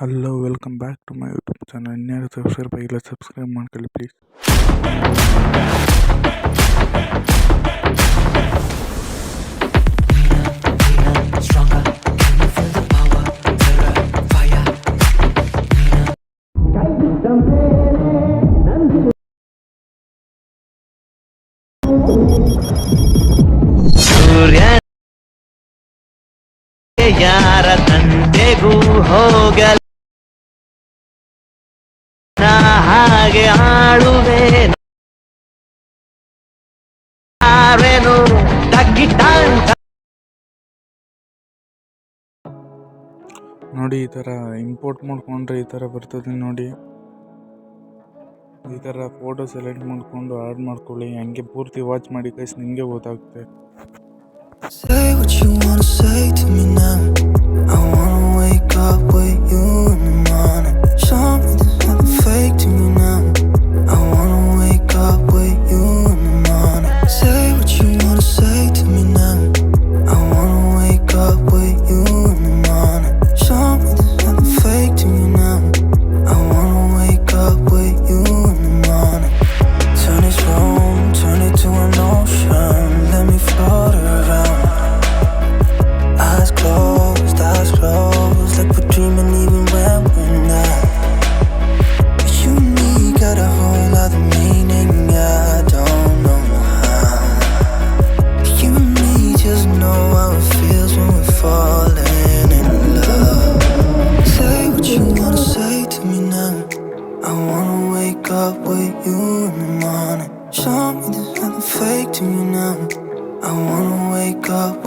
Hello welcome back to my YouTube channel ಇನ್ಯಾರು subscribe ಆಗಿಲ್ಲ subscribe ಮಾಡ್ಕೊಳ್ಳಿ please stronger. Can you feel the power? Terror, fire. Surya ಯಾರ ತಂದೆಗೂ ಹೋಗಲ ಹಾಗೆ ಆಳುವೆ ನೋಡಿ ಈ ಥರ ಇಂಪೋರ್ಟ್ ಮಾಡ್ಕೊಂಡ್ರೆ ಈ ಥರ ಬರ್ತದೆ ನೋಡಿ. ಈ ಥರ ಫೋಟೋ ಸೆಲೆಕ್ಟ್ ಮಾಡಿಕೊಂಡು ಆಡ್ ಮಾಡ್ಕೊಳ್ಳಿ. ಹಂಗೆ ಪೂರ್ತಿ ವಾಚ್ ಮಾಡಿ ಕೈಸ್ ನಿಮಗೆ ಗೊತ್ತಾಗುತ್ತೆ. I wanna wake up.